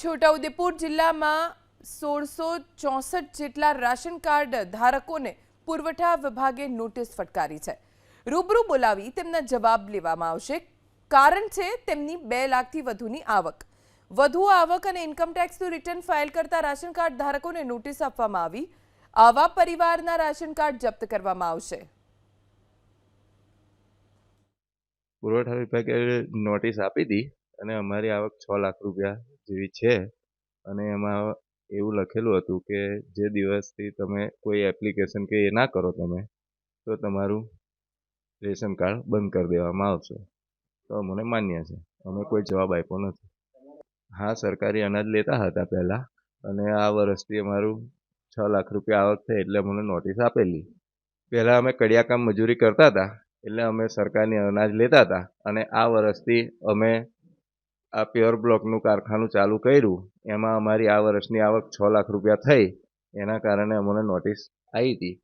છોટાઉદેપુર જિલ્લામાં સોળસો ચોસઠ જેટલા રાશન કાર્ડ ધારકોને પુરવઠા વિભાગે નોટિસ ફટકારી છે. રૂબરૂ બોલાવી તેમના જવાબ લેવામાં આવશે. કારણ છે, તેમની બે લાખથી વધુની આવક. વધુ આવક અને ઇન્કમ ટેક્સનું રિટર્ન ફાઇલ કરતા રાશન કાર્ડ ધારકોને નોટિસ આપવામાં આવી. આવા પરિવારના રાશન કાર્ડ જપ્ત કરવામાં આવશે. પુરવઠા વિભાગે નોટિસ આપી હતી અને અમારી આવક છ લાખ રૂપિયા જેવી છે. અને એમાં એવું લખેલું હતું કે જે દિવસથી તમે કોઈ એપ્લિકેશન કે એ ના કરો તમે, તો તમારું રેશન કાર્ડ બંધ કરી દેવામાં આવશે. તો અમને માન્ય છે. અમે કોઈ જવાબ આપ્યો નથી. હા, સરકારી અનાજ લેતા હતા પહેલાં, અને આ વર્ષથી અમારું છ લાખ રૂપિયા આવક થઈ એટલે અમને નોટિસ આપેલી. પહેલાં અમે કડિયાકામ મજૂરી કરતા હતા, એટલે અમે સરકારની અનાજ લેતા હતા, અને આ વર્ષથી અમે આ પ્યોર બ્લોકનું કારખાનું ચાલુ કર્યું, એમાં અમારી આ વર્ષની આવક છ લાખ રૂપિયા થઈ, એના કારણે અમને નોટિસ આવી હતી.